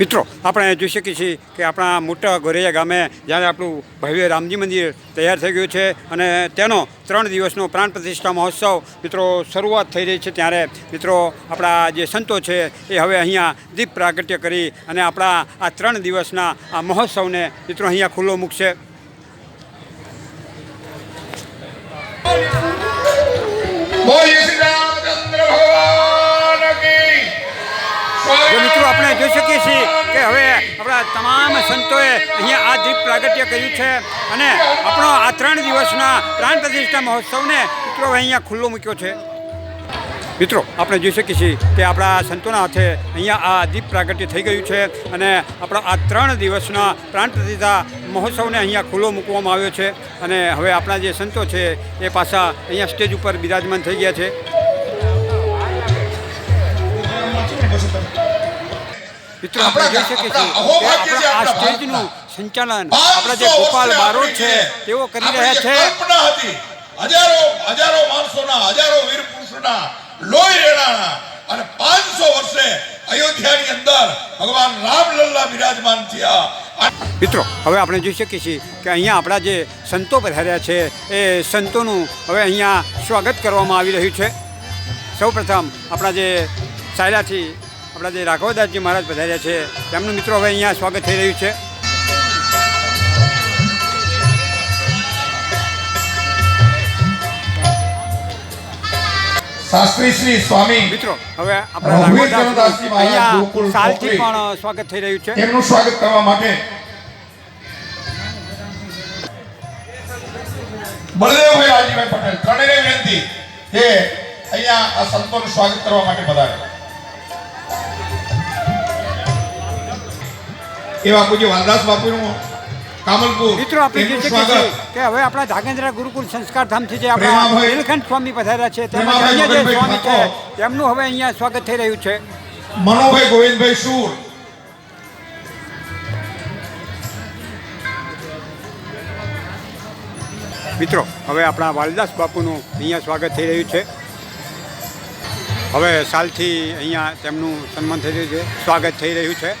મિત્રો, આપણે જોઈ શકીએ છીએ કે આપણા મોટા ગોરૈયા ગામે જ્યારે આપણું ભવ્ય રામજી મંદિર તૈયાર થઈ ગયું છે અને તેનો ત્રણ દિવસનો પ્રાણ પ્રતિષ્ઠા મહોત્સવ, મિત્રો, શરૂઆત થઈ રહી છે ત્યારે. મિત્રો, આપણા જે સંતો છે એ હવે અહીંયા દીપ પ્રાગટ્ય કરી અને આપણા આ ત્રણ દિવસના આ મહોત્સવને મિત્રો અહીંયા ખુલ્લો મૂકશે. હવે આપણા તમામ સંતોએ અહીંયા આ દીપ પ્રાગટ્ય કર્યું છે અને આપણો આ ત્રણ દિવસના પ્રાણ પ્રતિષ્ઠા મહોત્સવને મિત્રો અહીંયા ખુલ્લો મૂક્યો છે. મિત્રો, આપણે જોઈ શકીએ છીએ કે આપણા સંતોના હાથે અહીંયા આ દીપ પ્રાગટ્ય થઈ ગયું છે અને આપણા આ ત્રણ દિવસના પ્રાણ પ્રતિષ્ઠા મહોત્સવને અહીંયા ખુલ્લો મૂકવામાં આવ્યો છે અને હવે આપણા જે સંતો છે એ પાછા અહીંયા સ્ટેજ ઉપર બિરાજમાન થઈ ગયા છે. મિત્રો આપણે જોઈ શકીએ છીએ કે આ સ્ટેજનું સંચાલન આપણા જે ગોપાલ બારોટ છે તેઓ કરી રહ્યા છે. કલ્પના હતી હજારો હજારો માણસોના હજારો વીર પુરુષોના લોહી રેડાણા અને પાંચસો વર્ષે અયોધ્યાની અંદર ભગવાન રામલલ્લા બિરાજમાન થયા. મિત્રો હવે આપણે જોઈ શકીએ છીએ કે અહીંયા આપણા જે સંતો પધાર્યા છે એ સંતોનું હવે અહીંયા સ્વાગત કરવામાં આવી રહ્યું છે. સૌપ્રથમ આપણા જે સાયલાથી આપણા જે રાઘવદાસજી મહારાજ પધાર્યા છે તેમનું મિત્રો હવે અહીંયા સ્વાગત થઈ રહ્યું છે. શાસ્ત્રી શ્રી સ્વામી મિત્રો હવે આપણા અહીંયા સાલથી પણ સ્વાગત થઈ રહ્યું છે. સ્વાગત કરવા માટે બળદેવભાઈ રાજીભાઈ પટેલ ત્રણેય વિનંતી કે અહીંયા આ સંતોનું સ્વાગત કરવા માટે પધારે. એવા બાપુજી વાલદાસ બાપુનું કામલપુર. મિત્રો આપણે જે સ્વાગત. કે હવે આપણા ધાગેન્દ્ર ગુરુકુલ સંસ્કાર ધામથી જે આપણા નીલકંઠ સ્વામી પધાર્યા છે તેમજ અન્ય જે સ્વામી છે તેમનું હવે અહીંયા સ્વાગત થઈ રહ્યું છે. મનોભાઈ ગોવિંદભાઈ સુર. મિત્રો હવે આપણા વાલદાસ બાપુનું અહીંયા સ્વાગત થઈ રહ્યું છે. હવે સાલથી અહીંયા તેમનું સન્માન થઈ રહ્યું છે સ્વાગત થઈ રહ્યું છે.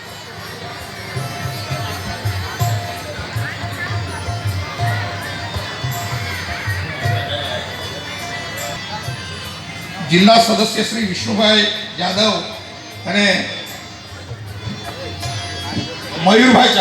જિલ્લા સદસ્ય શ્રી વિષ્ણુભાઈ યાદવ અને મયુરભાઈ